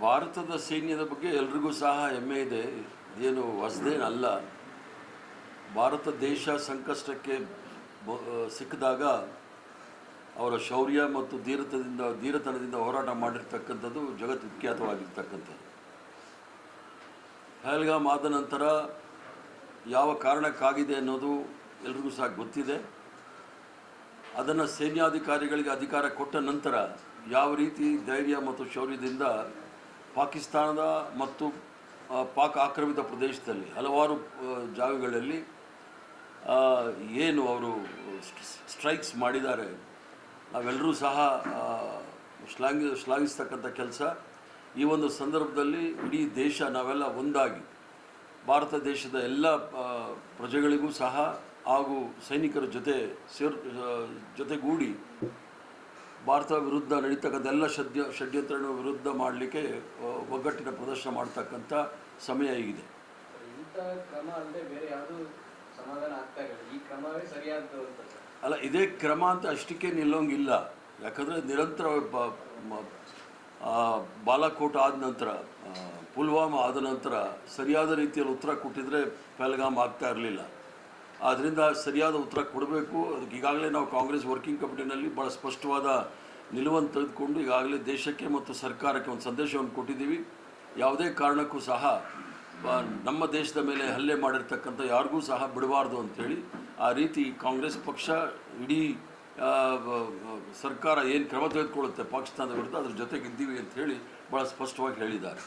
ಭಾರತದ ಸೈನ್ಯದ ಬಗ್ಗೆ ಎಲ್ರಿಗೂ ಸಹ ಹೆಮ್ಮೆ ಇದೆ. ಏನು ಹೊಸದೇನಲ್ಲ. ಭಾರತ ದೇಶ ಸಂಕಷ್ಟಕ್ಕೆ ಸಿಕ್ಕಿದಾಗ ಅವರ ಶೌರ್ಯ ಮತ್ತು ಧೀರತದಿಂದ, ಧೀರತನದಿಂದ ಹೋರಾಟ ಮಾಡಿರ್ತಕ್ಕಂಥದ್ದು ಜಗತ್ ವಿಖ್ಯಾತವಾಗಿರ್ತಕ್ಕಂಥದ್ದು. ಪಹಲ್ಗಾಮ್ ಆದ ನಂತರ ಯಾವ ಕಾರಣಕ್ಕಾಗಿದೆ ಅನ್ನೋದು ಎಲ್ರಿಗೂ ಸಹ ಗೊತ್ತಿದೆ. ಅದನ್ನು ಸೈನ್ಯಾಧಿಕಾರಿಗಳಿಗೆ ಅಧಿಕಾರ ಕೊಟ್ಟ ನಂತರ ಯಾವ ರೀತಿ ಧೈರ್ಯ ಮತ್ತು ಶೌರ್ಯದಿಂದ ಪಾಕಿಸ್ತಾನದ ಮತ್ತು ಪಾಕ್ ಆಕ್ರಮಿತ ಪ್ರದೇಶದಲ್ಲಿ ಹಲವಾರು ಜಾಗಗಳಲ್ಲಿ ಏನು ಅವರು ಸ್ಟ್ರೈಕ್ಸ್ ಮಾಡಿದ್ದಾರೆ. ನಾವೆಲ್ಲರೂ ಸಹ ಶ್ಲಾಘಿ ಶ್ಲಾಘಿಸ್ತಕ್ಕಂಥ ಕೆಲಸ. ಈ ಒಂದು ಸಂದರ್ಭದಲ್ಲಿ ಇಡೀ ದೇಶ ನಾವೆಲ್ಲ ಒಂದಾಗಿ, ಭಾರತ ದೇಶದ ಎಲ್ಲ ಪ್ರಜೆಗಳಿಗೂ ಸಹ ಹಾಗೂ ಸೈನಿಕರ ಜೊತೆ ಸೇರ್ ಜೊತೆಗೂಡಿ ಭಾರತ ವಿರುದ್ಧ ನಡೀತಕ್ಕಂಥೆಲ್ಲ ಷಡ್ಯ ಷಡ್ಯಂತ್ರ ವಿರುದ್ಧ ಮಾಡಲಿಕ್ಕೆ ಒಗ್ಗಟ್ಟಿನ ಪ್ರದರ್ಶನ ಮಾಡ್ತಕ್ಕಂಥ ಸಮಯ ಈಗಿದೆ ಅಲ್ಲ ಇದೇ ಕ್ರಮ ಅಂತ ಅಷ್ಟಕ್ಕೆ ನಿಲ್ಲೋಂಗಿಲ್ಲ. ಯಾಕಂದರೆ ನಿರಂತರ ಬಾಲಾಕೋಟ್ ಆದ ನಂತರ ಪುಲ್ವಾಮಾ ಆದ ನಂತರ ಸರಿಯಾದ ರೀತಿಯಲ್ಲಿ ಉತ್ತರ ಕೊಟ್ಟಿದ್ರೆ ಪೆಲ್ಗಾಮ್ ಆಗ್ತಾ ಇರಲಿಲ್ಲ. ಆದ್ದರಿಂದ ಸರಿಯಾದ ಉತ್ತರ ಕೊಡಬೇಕು. ಅದಕ್ಕೆ ಈಗಾಗಲೇ ನಾವು ಕಾಂಗ್ರೆಸ್ ವರ್ಕಿಂಗ್ ಕಮಿಟಿನಲ್ಲಿ ಭಾಳ ಸ್ಪಷ್ಟವಾದ ನಿಲುವನ್ನು ತೆಗೆದುಕೊಂಡು ಈಗಾಗಲೇ ದೇಶಕ್ಕೆ ಮತ್ತು ಸರ್ಕಾರಕ್ಕೆ ಒಂದು ಸಂದೇಶವನ್ನು ಕೊಟ್ಟಿದ್ದೀವಿ. ಯಾವುದೇ ಕಾರಣಕ್ಕೂ ಸಹ ನಮ್ಮ ದೇಶದ ಮೇಲೆ ಹಲ್ಲೆ ಮಾಡಿರ್ತಕ್ಕಂಥ ಯಾರಿಗೂ ಸಹ ಬಿಡಬಾರ್ದು ಅಂಥೇಳಿ ಆ ರೀತಿ ಕಾಂಗ್ರೆಸ್ ಪಕ್ಷ ಇಡೀ ಸರ್ಕಾರ ಏನು ಕ್ರಮ ತೆಗೆದುಕೊಳ್ಳುತ್ತೆ ಪಾಕಿಸ್ತಾನದ ವಿರುದ್ಧ ಅದ್ರ ಜೊತೆಗಿದ್ದೀವಿ ಅಂತ ಹೇಳಿ ಭಾಳ ಸ್ಪಷ್ಟವಾಗಿ ಹೇಳಿದ್ದಾರೆ.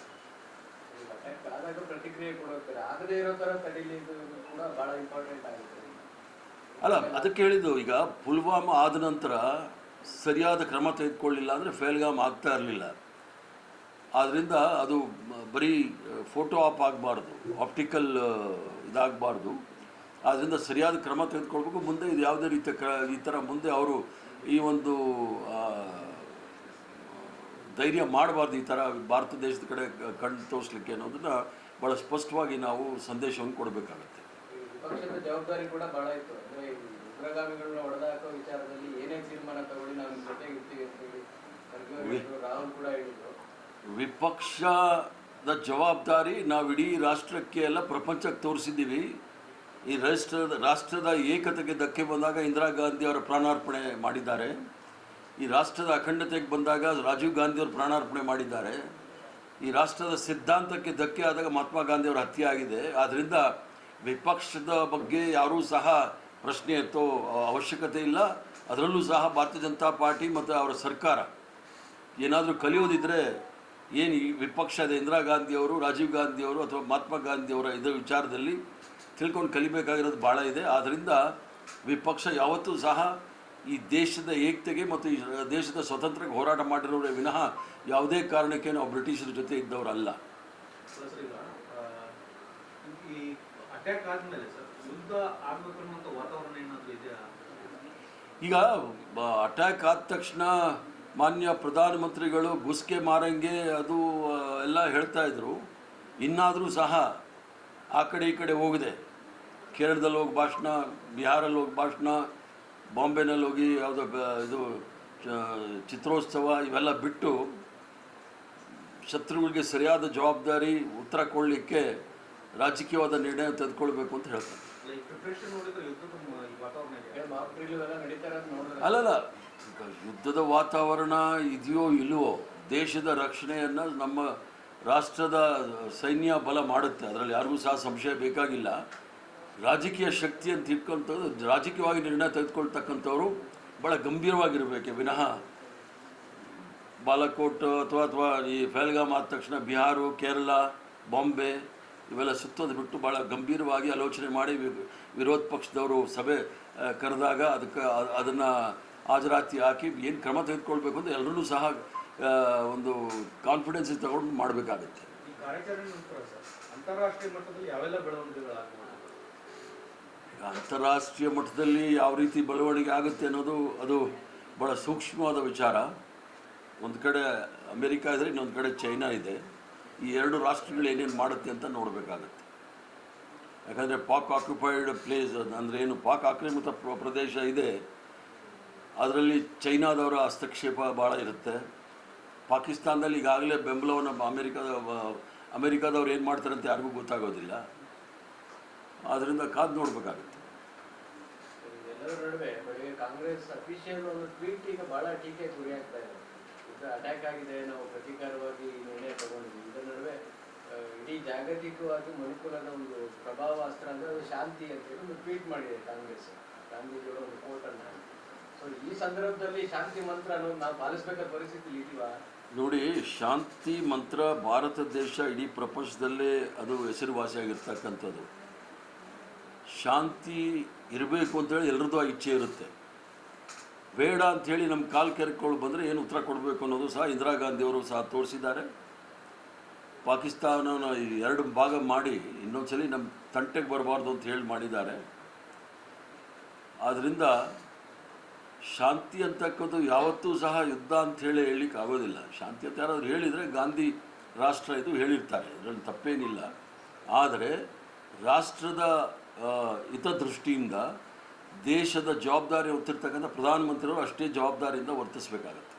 ಅಲ್ಲ, ಅದಕ್ಕೆ ಹೇಳಿದ್ದು ಈಗ ಪುಲ್ವಾಮಾ ಆದ ನಂತರ ಸರಿಯಾದ ಕ್ರಮ ತೆಗೆದುಕೊಳ್ಳಿಲ್ಲ ಅಂದರೆ ಫೇಲ್ಗಾಮ್ ಆಗ್ತಾ ಇರಲಿಲ್ಲ. ಆದ್ದರಿಂದ ಅದು ಬರೀ ಫೋಟೋ ಆಪ್ ಆಗಬಾರ್ದು ಆಪ್ಟಿಕಲ್ ಇದಾಗಬಾರ್ದು. ಆದ್ದರಿಂದ ಸರಿಯಾದ ಕ್ರಮ ತೆಗೆದುಕೊಳ್ಬೇಕು. ಮುಂದೆ ಇದು ಯಾವುದೇ ರೀತಿಯ ಕ್ರ ಈ ಥರ ಮುಂದೆ ಅವರು ಈ ಒಂದು ಧೈರ್ಯ ಮಾಡಬಾರ್ದು ಈ ಥರ ಭಾರತ ದೇಶದ ಕಡೆ ಕಣ್ಣು ತೋರಿಸ್ಲಿಕ್ಕೆ ಅನ್ನೋದನ್ನು ಭಾಳ ಸ್ಪಷ್ಟವಾಗಿ ನಾವು ಸಂದೇಶವನ್ನು ಕೊಡಬೇಕಾಗತ್ತೆ. ಈ ವಿಪಕ್ಷದ ಜವಾಬ್ದಾರಿ ಕೂಡ ಬಹಳ ಇತ್ತು. ಅಂದ್ರೆ ಉಗ್ರಗಾಮಿಗಳನ್ನ ಹೊಡೆದಾಕೋ ವಿಚಾರದಲ್ಲಿ ಏನೇ ತೀರ್ಮಾನ ತಗೊಳ್ಳಿ ನಾವು ಜೊತೆಗೆ ಇರ್ತೀವಿ ಅಂತ ಹೇಳಿ ರಾಹುಲ್ ಕೂಡ ಹೇಳಿದ್ರು. ವಿಪಕ್ಷದ ಜವಾಬ್ದಾರಿ ನಾವು ಇಡೀ ರಾಷ್ಟ್ರಕ್ಕೆ ಎಲ್ಲ ಪ್ರಪಂಚಕ್ಕೆ ತೋರಿಸಿದ್ದೀವಿ. ಈ ರಾಷ್ಟ್ರದ ರಾಷ್ಟ್ರದ ಏಕತೆಗೆ ಧಕ್ಕೆ ಬಂದಾಗ ಇಂದಿರಾ ಗಾಂಧಿ ಅವರ ಪ್ರಾಣಾರ್ಪಣೆ ಮಾಡಿದ್ದಾರೆ. ಈ ರಾಷ್ಟ್ರದ ಅಖಂಡತೆಗೆ ಬಂದಾಗ ರಾಜೀವ್ ಗಾಂಧಿ ಅವರು ಪ್ರಾಣಾರ್ಪಣೆ ಮಾಡಿದ್ದಾರೆ. ಈ ರಾಷ್ಟ್ರದ ಸಿದ್ಧಾಂತಕ್ಕೆ ಧಕ್ಕೆ ಆದಾಗ ಮಹಾತ್ಮ ಗಾಂಧಿ ಅವರ ಹತ್ಯೆ ಆಗಿದೆ. ಆದ್ದರಿಂದ ವಿಪಕ್ಷದ ಬಗ್ಗೆ ಯಾರೂ ಸಹ ಪ್ರಶ್ನೆ ಎತ್ತೋ ಅವಶ್ಯಕತೆ ಇಲ್ಲ. ಅದರಲ್ಲೂ ಸಹ ಭಾರತೀಯ ಜನತಾ ಪಾರ್ಟಿ ಮತ್ತು ಅವರ ಸರ್ಕಾರ ಏನಾದರೂ ಕಲಿಯೋದಿದ್ದರೆ ಏನು ವಿಪಕ್ಷದ ಇಂದಿರಾ ಗಾಂಧಿಯವರು ರಾಜೀವ್ ಗಾಂಧಿಯವರು ಅಥವಾ ಮಹಾತ್ಮ ಗಾಂಧಿಯವರ ಇದರ ವಿಚಾರದಲ್ಲಿ ತಿಳ್ಕೊಂಡು ಕಲಿಬೇಕಾಗಿರೋದು ಭಾಳ ಇದೆ. ಆದ್ದರಿಂದ ವಿಪಕ್ಷ ಯಾವತ್ತೂ ಸಹ ಈ ದೇಶದ ಏಕತೆಗೆ ಮತ್ತು ಈ ದೇಶದ ಸ್ವತಂತ್ರಕ್ಕೆ ಹೋರಾಟ ಮಾಡಿರೋರೇ ವಿನಃ ಯಾವುದೇ ಕಾರಣಕ್ಕೆ ನಾವು ಬ್ರಿಟಿಷರ ಜೊತೆ ಇದ್ದವರಲ್ಲ. ಅಟ್ಯಾಕ್ ಆದ್ಮೇಲೆ ಯುದ್ಧ ವಾತಾವರಣ ಇದೆಯಾ? ಈಗ ಅಟ್ಯಾಕ್ ಆದ ತಕ್ಷಣ ಮಾನ್ಯ ಪ್ರಧಾನಮಂತ್ರಿಗಳು ಗುಸ್ಕೆ ಮಾರಂಗೆ ಅದು ಎಲ್ಲ ಹೇಳ್ತಾ ಇದ್ರು. ಇನ್ನಾದರೂ ಸಹ ಆ ಕಡೆ ಈ ಕಡೆ ಹೋಗಿದೆ. ಕೇರಳದಲ್ಲಿ ಹೋಗಿ ಭಾಷಣ ಬಿಹಾರಲ್ಲಿ ಹೋಗಿ ಭಾಷಣ, ಬಾಂಬೆನಲ್ಲಿ ಹೋಗಿ ಯಾವುದೋ ಇದು ಚಿತ್ರೋತ್ಸವ ಇವೆಲ್ಲ ಬಿಟ್ಟು ಶತ್ರುಗಳಿಗೆ ಸರಿಯಾದ ಜವಾಬ್ದಾರಿ, ಉತ್ತರ ಕೊಡಲಿಕ್ಕೆ ರಾಜಕೀಯವಾದ ನಿರ್ಣಯ ತೆಗೆದುಕೊಳ್ಬೇಕು ಅಂತ ಹೇಳ್ತಾರೆ. ಅಲ್ಲಲ್ಲ ಯುದ್ಧದ ವಾತಾವರಣ ಇದೆಯೋ ಇಲ್ಲವೋ ದೇಶದ ರಕ್ಷಣೆಯನ್ನು ನಮ್ಮ ರಾಷ್ಟ್ರದ ಸೈನ್ಯ ಬಲ ಮಾಡುತ್ತೆ. ಅದರಲ್ಲಿ ಯಾರಿಗೂ ಸಹ ಸಂಶಯ ಬೇಕಾಗಿಲ್ಲ. ರಾಜಕೀಯ ಶಕ್ತಿ ಅಂತ ಇಟ್ಕೊಂತದ್ದು ರಾಜಕೀಯವಾಗಿ ನಿರ್ಣಯ ತೆಗೆದುಕೊಳ್ತಕ್ಕಂಥವ್ರು ಭಾಳ ಗಂಭೀರವಾಗಿರಬೇಕೆ. ವಿನಃ ಬಾಲಕೋಟ್ ಅಥವಾ ಅಥವಾ ಈ ಫೆಲ್ಗಾಮ್ ಆದ ತಕ್ಷಣ ಬಿಹಾರ ಕೇರಳ ಬಾಂಬೆ ಇವೆಲ್ಲ ಸುತ್ತೋದು ಬಿಟ್ಟು ಭಾಳ ಗಂಭೀರವಾಗಿ ಆಲೋಚನೆ ಮಾಡಿ ವಿರೋಧ ಪಕ್ಷದವರು ಸಭೆ ಕರೆದಾಗ ಅದಕ್ಕೆ ಅದನ್ನು ಹಾಜರಾತಿ ಹಾಕಿ ಏನು ಕ್ರಮ ತೆಗೆದುಕೊಳ್ಬೇಕು ಅಂತ ಎಲ್ಲರೂ ಸಹ ಒಂದು ಕಾನ್ಫಿಡೆನ್ಸ್ ತಗೊಂಡು ಮಾಡಬೇಕಾಗತ್ತೆ. ಅಂತಾರಾಷ್ಟ್ರೀಯ ಮಟ್ಟದಲ್ಲಿ ಯಾವ ರೀತಿ ಬೆಳವಣಿಗೆ ಆಗುತ್ತೆ ಅನ್ನೋದು ಅದು ಭಾಳ ಸೂಕ್ಷ್ಮವಾದ ವಿಚಾರ. ಒಂದು ಕಡೆ ಅಮೆರಿಕ ಇದ್ದರೆ ಇನ್ನೊಂದು ಕಡೆ ಚೈನಾ ಇದೆ. ಈ ಎರಡು ರಾಷ್ಟ್ರಗಳು ಏನೇನು ಮಾಡುತ್ತೆ ಅಂತ ನೋಡಬೇಕಾಗತ್ತೆ. ಯಾಕಂದರೆ ಪಾಕ್ ಆಕ್ಯುಪೈಡ್ ಪ್ಲೇಸ್ ಅಂದರೆ ಏನು, ಪಾಕ್ ಆಕ್ರಮಿತ ಪ್ರ- ಪ್ರದೇಶ ಇದೆ. ಅದರಲ್ಲಿ ಚೈನಾದವರ ಹಸ್ತಕ್ಷೇಪ ಭಾಳ ಇರುತ್ತೆ. ಪಾಕಿಸ್ತಾನದಲ್ಲಿ ಈಗಾಗಲೇ ಬೆಂಬಲವನ್ನು ಅಮೆರಿಕದ, ಅಮೆರಿಕದವ್ರು ಏನು ಮಾಡ್ತಾರೆ ಅಂತ ಯಾರಿಗೂ ಗೊತ್ತಾಗೋದಿಲ್ಲ. ಆದ್ದರಿಂದ ಕಾದು ನೋಡಬೇಕಾಗುತ್ತೆ. ಕಾಂಗ್ರೆಸ್ ಅಫಿಷಿಯಲ್ ಒಂದು ಟ್ವೀಟ್ ಈಗ ಬಹಳ ಟೀಕೆ ಗುರಿಯಾಗ್ತಾ ಇದೆ. ಅಟ್ಯಾಕ್ ಆಗಿದೆ, ನಾವು ಪ್ರತೀಕಾರವಾಗಿ ಈ ನಿರ್ಣಯ ತಗೊಂಡಿದ್ವಿ. ಇದರ ನಡುವೆ ಇಡೀ ಜಾಗತಿಕವಾಗಿ ಮಣಿಪುರದ ಒಂದು ಪ್ರಭಾವ ಅಸ್ತ್ರ ಅಂದ್ರೆ ಅದು ಶಾಂತಿ ಅಂತ ಹೇಳಿ ಒಂದು ಟ್ವೀಟ್ ಮಾಡಿದೆ ಕಾಂಗ್ರೆಸ್. ಗಾಂಧೀಜಿಯವರ ಒಂದು ಕೋಟ್ ಅನ್ನ. ಸೊ ಈ ಸಂದರ್ಭದಲ್ಲಿ ಶಾಂತಿ ಮಂತ್ರ ಅನ್ನೋದು ನಾವು ಪಾಲಿಸಬೇಕಾದ ಪರಿಸ್ಥಿತಿ ಇದೀವಾ ನೋಡಿ, ಶಾಂತಿ ಮಂತ್ರ ಭಾರತ ದೇಶ ಇಡೀ ಪ್ರಪಂಚದಲ್ಲೇ ಅದು ಹೆಸರುವಾಸಿಯಾಗಿರ್ತಕ್ಕಂಥದ್ದು ಶಾಂತಿ ಇರಬೇಕು ಅಂತೇಳಿ ಎಲ್ರದ್ದು ಆ ಇಚ್ಛೆ ಇರುತ್ತೆ. ಬೇಡ ಅಂಥೇಳಿ ನಮ್ಮ ಕಾಲು ಕೆರ್ಕೊಳ್ಳಿ ಬಂದರೆ ಏನು ಉತ್ತರ ಕೊಡಬೇಕು ಅನ್ನೋದು ಸಹ ಇಂದಿರಾ ಗಾಂಧಿಯವರು ಸಹ ತೋರಿಸಿದ್ದಾರೆ. ಪಾಕಿಸ್ತಾನನ ಈ ಎರಡು ಭಾಗ ಮಾಡಿ ಇನ್ನೊಂದ್ಸಲಿ ನಮ್ಮ ತಂಟೆಗೆ ಬರಬಾರ್ದು ಅಂತ ಹೇಳಿ ಮಾಡಿದ್ದಾರೆ. ಆದ್ದರಿಂದ ಶಾಂತಿ ಅಂತಕ್ಕದ್ದು ಯಾವತ್ತೂ ಸಹ ಯುದ್ಧ ಅಂತ ಹೇಳಿ ಹೇಳಲಿಕ್ಕೆ ಆಗೋದಿಲ್ಲ. ಶಾಂತಿ ಅಂತ ಯಾರಾದರೂ ಹೇಳಿದರೆ ಗಾಂಧಿ ರಾಷ್ಟ್ರ ಇದು ಹೇಳಿರ್ತಾರೆ. ಇದರಲ್ಲಿ ತಪ್ಪೇನಿಲ್ಲ. ಆದರೆ ರಾಷ್ಟ್ರದ ಹಿತದೃಷ್ಟಿಯಿಂದ ದೇಶದ ಜವಾಬ್ದಾರಿ ಹೊತ್ತಿರ್ತಕ್ಕಂಥ ಪ್ರಧಾನಮಂತ್ರಿಯವರು ಅಷ್ಟೇ ಜವಾಬ್ದಾರಿಯಿಂದ ವರ್ತಿಸಬೇಕಾಗತ್ತೆ.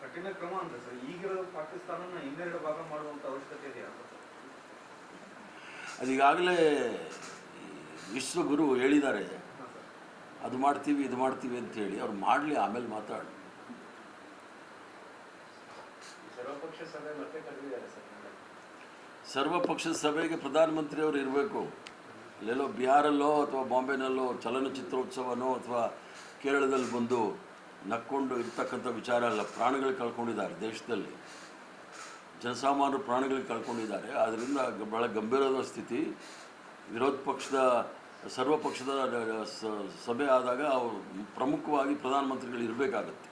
ಕಠಿಣ ಕ್ರಮ ಅಂತ ಸರ್. ಈಗಿರೋ ಪಾಕಿಸ್ತಾನನ ಇನ್ನೆರಡು ಭಾಗ ಮಾಡುವಂತ ಅವಶ್ಯಕತೆ ಇದೆಯಾ ಅಂತ ಸರ್? ಅದೀಗಾಗಲೇ ವಿಶ್ವಗುರು ಹೇಳಿದ್ದಾರೆ ಅದು ಮಾಡ್ತೀವಿ ಇದು ಮಾಡ್ತೀವಿ ಅಂತ ಹೇಳಿ ಅವ್ರು ಮಾಡಲಿ ಆಮೇಲೆ ಮಾತಾಡಿ. ಸರ್ವಪಕ್ಷ ಸಭೆ ಮತ್ತೆ ಕರೆದಿದ್ದಾರೆ ಸರ್. ನಾಳೆ. ಸರ್ವಪಕ್ಷದ ಸಭೆಗೆ ಪ್ರಧಾನಮಂತ್ರಿಯವರು ಇರಬೇಕು. ಅಲ್ಲೆಲ್ಲೋ ಬಿಹಾರಲ್ಲೋ ಅಥವಾ ಬಾಂಬೆನಲ್ಲೋ ಚಲನಚಿತ್ರೋತ್ಸವನೋ ಅಥವಾ ಕೇರಳದಲ್ಲಿ ಬಂದು ನಕ್ಕೊಂಡು ಇರ್ತಕ್ಕಂಥ ವಿಚಾರ ಅಲ್ಲ, ಪ್ರಾಣಗಳು ಕಳ್ಕೊಂಡಿದ್ದಾರೆ ದೇಶದಲ್ಲಿ. ಜನಸಾಮಾನ್ಯರು ಪ್ರಾಣಗಳು ಕಳ್ಕೊಂಡಿದ್ದಾರೆ. ಆದ್ದರಿಂದ ಭಾಳ ಗಂಭೀರವಾದ ಸ್ಥಿತಿ. ವಿರೋಧ ಪಕ್ಷದ, ಸರ್ವ ಪಕ್ಷದ ಸಭೆ ಆದಾಗ ಅವರು ಪ್ರಮುಖವಾಗಿ ಪ್ರಧಾನಮಂತ್ರಿಗಳು ಇರಬೇಕಾಗತ್ತೆ.